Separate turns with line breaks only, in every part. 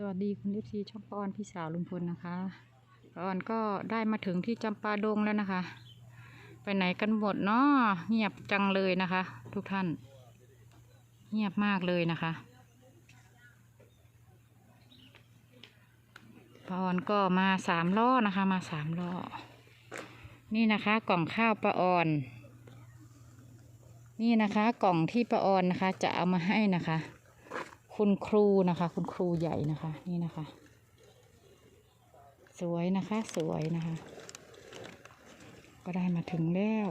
สวัสดีคุณเอฟซีช่องป้อนพี่สาวลุงพลนะคะป้อนก็ได้มาถึงที่จำปาดงแล้วนะคะ ไปไหนกันหมดเนาะเงียบจังเลยนะคะ ทุกท่าน เงียบมากเลยนะคะป้อนก็มาสามล้อนะคะ มาสามล้อนี่นะคะ กล่องข้าวป้าออน นี่นะคะ กล่องที่ป้าออนนะคะ จะเอามาให้นะคะ คุณครูนะคะ คุณครูใหญ่นะคะ นี่นะคะ สวยนะคะ สวยนะคะ ก็ได้มาถึงแล้ว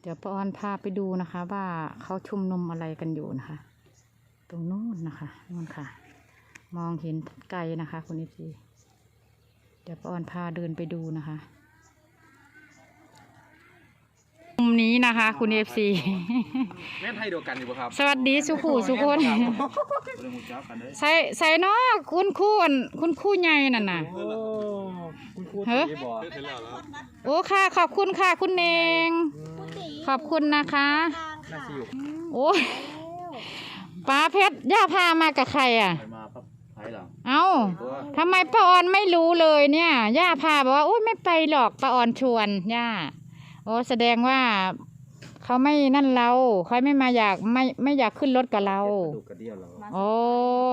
เดี๋ยวป้าออนพาไปดูนะคะ ว่าเขาชุมนุมอะไรกันอยู่นะคะ ตรงนู้นนะคะนู่นค่ะ มองเห็นไกลนะคะ คุณเอซีเดี๋ยวป้าออนพาเดินไปดูนะคะมุมนี้นะคะ คุณเอฟซี
แม่นไทยเดียวกันอยู่ปะครับ
สวัสดีสุขูสุคน
เรื่องหูจักกันเลย
ใส่ใส่เนาะคุณครู่อั่นคุณครู่ใหญ่นั่นน่ะ
โอ้คุณครู
เฮ้ย
ตีบ่เสร็จแล้วแล้ว
โอ้ค่ะขอบคุณค่ะคุณเนง ขอบคุณนะคะ
น่าสิอยู่
โอ้ยป้าเพชรย่าพามากับใครอะ
ไปมาปั๊บไทยหลัง
เอ้า
ตัว
ทำไมป้าออนไม่รู้เลยเนี่ยย่าพาบอกว่าอุ้ยไม่ไปหรอกป้าออนชวนย่าโอ้แสดงว่าเขาไม่นั่นเราเขาไม่มาอยากไม่ไม่อยากขึ้นรถกับเรา
กระดูกกระเดี่ยวเรา
โอ้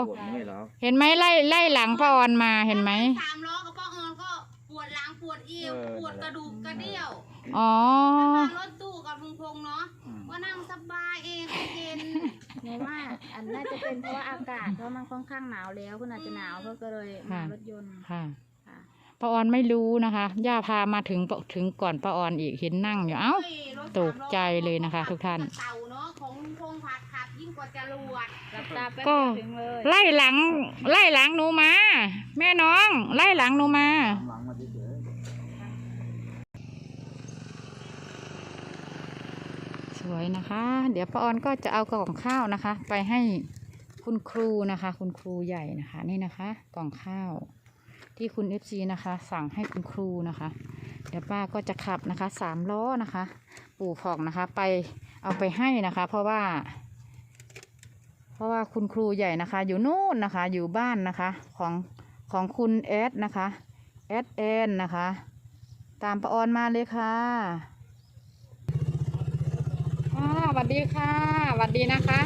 ปวดเมื่อยแล้ว
เห็นไหมไล่ไล่หลังป้าออนมาเห็นไหม
สามล้อกับป้าออนก็ป วดหลังปวดเอวปวดกระดูกกระเดี่ยว
อ๋อ
นั่งรถตู้กับลุงพงษ์เนาะก็นั่งสบายเองเย็น
หนูว่าอันน่าจะเป็นเพราะว่าอากาศเพราะมันค่อนข้างหนาวแล้วคุณอาจจะหนาวเขาก็เลยมารถยนต์
ค่ะ
ค่ะ
ป้าออนไม่รู้นะคะ ย่าพามาถึงถึงก่อนป้าออนอีกเห็นนั่งอยู่เอ้า
โอ้ยรถ
ตกใจเลยนะคะ ทุกท่าน
เต่าเนาะของลุงพงษ์ผัดขับยิ่งกว่าจรวด
หลับตาแป๊บ
ก็
เดียวถึงเลย
ไล่หลัง ไล่หลังหนูมา แม่น้อง ไล่หลังหนูมา
หลังมาเฉย
สวยนะคะ เดี๋ยวป้าออนก็จะเอากล่องข้าวนะคะ ไปให้คุณครูนะคะ คุณครูใหญ่นะคะ นี่นะคะ กล่องข้าว ที่คุณเอฟซีนะคะ สั่งให้คุณครูนะคะ เดี๋ยวป้าก็จะขับนะคะสามล้อนะคะ ปู่ผ่องนะคะ ไปเอาไปให้นะคะ เพราะว่า เพราะว่าคุณครูใหญ่นะคะ อยู่นู่นนะคะ อยู่บ้านนะคะ ของของคุณแอดนะคะแอดแอนนะคะ ตามป้าออนมาเลยค่ะค่ะสวัสดีค่ะสวัสดีนะคะ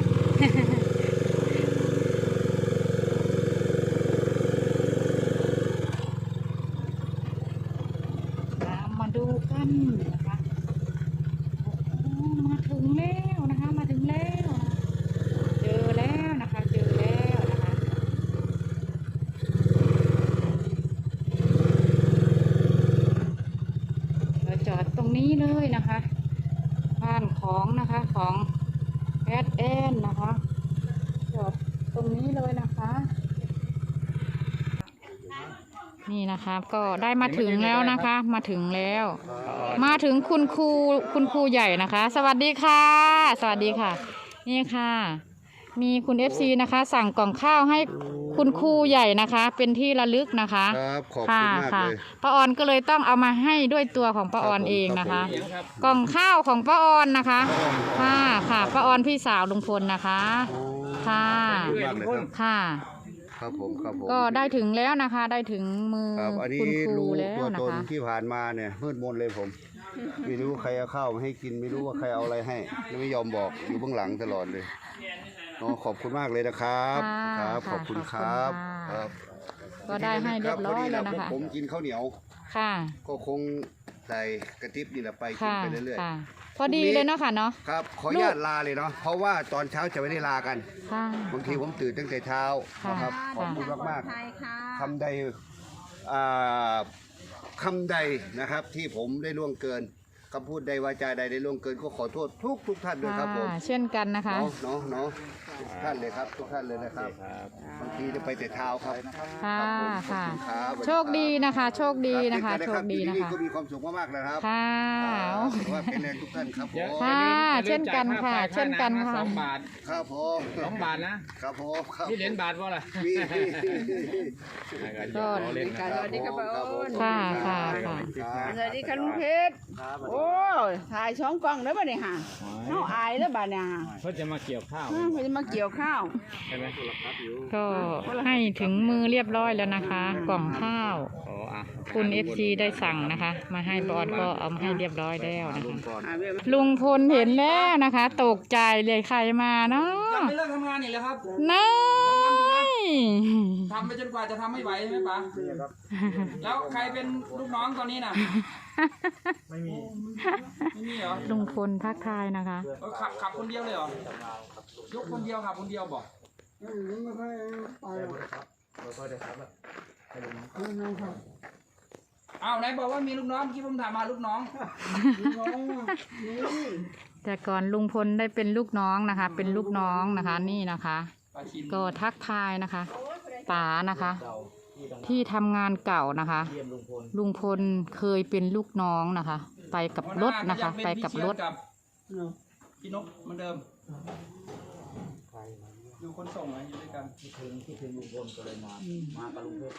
ตามมาดูกันนะคะโอ้โหมาถึงแล้วนะคะ มาถึงแล้ว เจอแล้วนะคะ เจอแล้วนะคะ เราจอดตรง นี้นะคะ บ้านของนะคะของแอดแอนนะคะจอดตรงนี้เลยนะคะ นี่นะคะก็ได้มาถึงแล้วนะคะ มาถึงแล้ว มาถึงคุณครูคุณครูใหญ่นะคะ สวัสดีค่ะ สวัสดีค่ะ นี่ค่ะ มีคุณเอฟซีนะคะ สั่งกล่องข้าวให้ คุณครูใหญ่นะคะ เป็นที่ระลึกนะคะ
ครับขอบ
ค่ะ
คุณมาก
ค่ะ
เลย
ป้าออนก็เลยต้องเอามาให้ด้วยตัวของป้าออน
ครับผม
เองนะคะ
ครับผม
ๆยังครับ
กล่องข้าวของป้าออนนะคะค่ะค่ะป้าออนพี่สาวลุงพลนะคะค่ะ
ขอบคุณมากเลยครับ
ค่ะ
ครับผมครับผม
ก็ได้ถึงแล้วนะคะ ได้ถึงมือ
ครับอันนี้
คุณครู
รู้
แล้ว
ตัว
นะ
ตน
คะ
ที่ผ่านมาเนี่ยมืดมนเลยผม ไม่รู้ใครเอาข้าวมาให้กินไม่รู้ว่าใครเอาอะไรให้แล้วไม่ยอมบอกอยู่เบื้องหลังตลอดเลย เนาะขอบคุณมากเลยนะครับ
ค่ะ
ครับ ขอบคุณครับ
ขอบคุณ
ค
ค่ะ
รับ
ก็ได้ให้เรียบร้อยแล้วนะคะ
พอดีพวกผมกินข้าวเหนียว
ค่ะ
ก็คงใส่กระติบนี่แหละไปกิน
ค่ะ
ไปเรื่อย
ค่ะพอดีเลยเนาะค่ะเนาะ
ๆ ครับขออนุญาตลาเลยเนาะเพราะว่าตอนเช้าจะไม่ได้ลากัน
ค่ะ
บางทีผมตื่นตั้งแต่เช้า
ค่ะ
นะครับขอบคุณมาก
ไทยค่ะ
ๆคำใดอ่าคำใดนะครับที่ผมได้ล่วงเกิน คำพูดใดวาจาใดได้ล่วงเกินก็ขอโทษทุกทุกๆท่านด้วยครับผม
ค่ะเช่นกันนะคะ
เนาะเนาะเนาะทุกท่านเลยครับ ทุกท่านเลยนะครับ
ครับ
บางทีจะไปแต่เช้าครับ
ค่ะ
ขอบ
ค่ะ
ณครับ
โชคดีนะคะ โชคดีนะคะ
รับ
โชคดี
ที่
นะ
นี่
คะ
ก็มีความสุขมากๆนะครับ
ค่ะ
ถือว่าเป็นแรงทุกท่านครับผม
ค่ะเช่นกันค่ะ เช่นกันค่ะ
สองบาท
ครับผม
สองบาทนะครับ
ผมครับ
นี่เหรียญบาทว่าอะไร
มีมี
ก็
เล่นนะครับ
สวัสดีครับผม
ค่ะค่ะค่ะ
สวัสดีค่ะลุงเพชร โอ้ยถ่ายช่องกล้องแล้วบัดนี้ค่ะเฮาอายแล้วบัดเนี่ยค่ะ
เพื่อจะมาเกี่ยวข้าว
อืมเพิ่นจะมาเกี่ยวข้าว
ใช่ไหม
ก็ให้ถึงมือเรียบร้อยแล้วนะคะ กล่องข้าว
อ๋ออะ
คุณ FC ได้สั่งนะคะ มาให้บอสก็เอามาให้เรียบร้อยแล้วนะคะ
อ่าเว้ย
ลุงพลเห็นแล้วนะคะ ตกใจเลยใครมาเนาะ
ยังไม่เลิกทำงานอีกเลยครับ
นาย
ทำไปจนกว่าจะทำไม่ไหวใช่ไหมป๋าแล้วใครเป็นลูกน้องตอนนี้น่ะ ไม่มีไม่มีเหรอ
ลุงพลทักทายนะคะ
เออขับขับคนเดียวเลยเหรอยกคนเดียวขับคนเดียวบอกอ้าวไหนบอกว่ามีลูกน้องเมื่อกี้ผมถามมาลูกน้อง
แต่ก่อนลุงพลได้เป็นลูกน้องนะคะ เป็นลูกน้องนะคะนี่นะคะ
ปลาชิน
ก็ทักทายนะคะป๋านะคะที่ทำงานเก่านะคะลุงพลเคยเป็นลูกน้องนะคะ ไปกับรถนะคะ ไปกับรถ
พี่นกเหมือนเดิม อยู่คนส่งนะอยู่ด้วยกัน
ถึงที่ถึงลุงพลก็เลยมา มากับลุงเพชร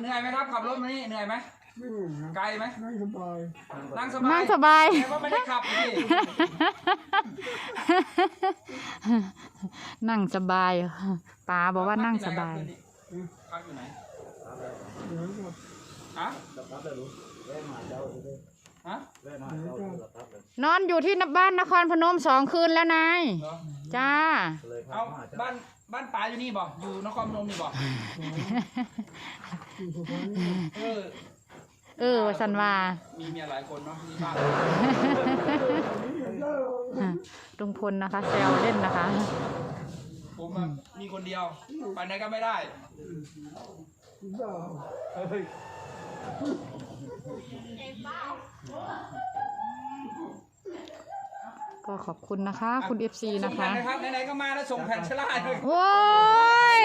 เหนื่อยไหมครับขับรถมานี่เหนื่อยไหมไกลไหมนั่งสบาย
นั่
นั่
ง
ง
ส
สบาย
บาย
แต่ว่าไม่ได้ขับพี่
นั่งสบายป๋าบอกว่านั่งสบาย
พักอยู่ไหนฮะฮะ
นอนอยู่ที่บ้านนครพนมสองคืนแล้วนาย
เหรอ
จ้า
เอาบ้านบ้านป๋าอยู่นี่บ่อยู่นครพนมนี่บ่เออ
เออสันว่า
มีเมียหลายคนเนาะมีบ้าน
ลุงพลนะคะแซวเล่นนะคะ
ผมอะมีคนเดียวไปไหนก็ไม่ได้
ก็ขอบคุณนะคะ คุณ FC
ส่
นะ
งแผ่
คะ
นนะครับไหนๆก็มาแล้วส่งแผ่นชลาเลย
โอ้ย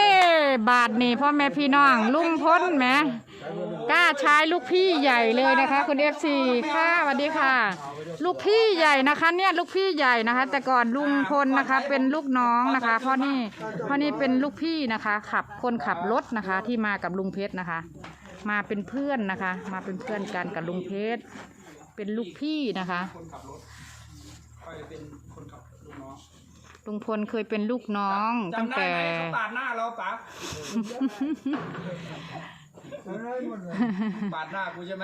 บาทนี่พ่อแม่พี่น้อง ลุงพ้นแหมกล้าใช้ลูกพี่ใหญ่เลยนะคะ คุณ FC ค่ะสวัสดีค่ะ ลูกพี่ใหญ่นะคะเนี่ยลูกพี่ใหญ่นะคะ แต่ก่อนลุงพลนะคะ เป็นลูกน้องนะคะเพราะนี่เพราะนี่เป็นลูกพี่นะคะ ขับคนขับรถนะคะที่มากับลุงเพชรนะคะ มาเป็นเพื่อนนะคะ มาเป็นเพื่อนกันกับลุงเพชรเป็นลูกพี่นะคะ
คนขับรถไปเป็นคนขับลูกน้อง
ลุงพลเคยเป็นลูกน้องตั้ง
จำได้
แต่
ไหมเขาปาดหน้าเราป๋าปาดหน้ากูใช่ไหม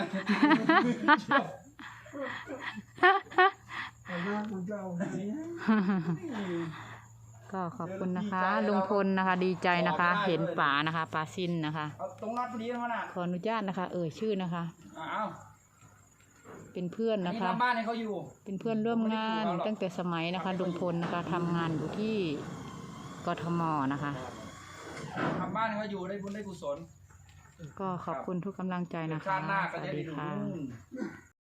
ก็ขอบคุณนะคะ ลุงพลนะคะ ดีใจนะคะ เห็นป๋านะคะป๋าซินนะคะ
เอาตรงนัดพอดีนะน่ะ
ขออนุญาตนะคะ เอ่ยชื่อนะคะ
อ้าว
เป็นเพื่อน
อัน
นะ
นี้
คะ
ทำบ้านให้เขาอยู่
เป็นเพื่อนร่วมงานตั้งแต่สมัยนะคะลุงพลนะคะทำงานอยู่ที่กทมนะคะ
ทำบ้านให้เขาอยู่ได้บุญได้กุศล
ก็ขอบคุณทุกกำลังใจนะคะ
ชาติหน้า
ส
ก็
วั
จะ
ส
ได้
ดี
ดู
ค่ะ
นู่น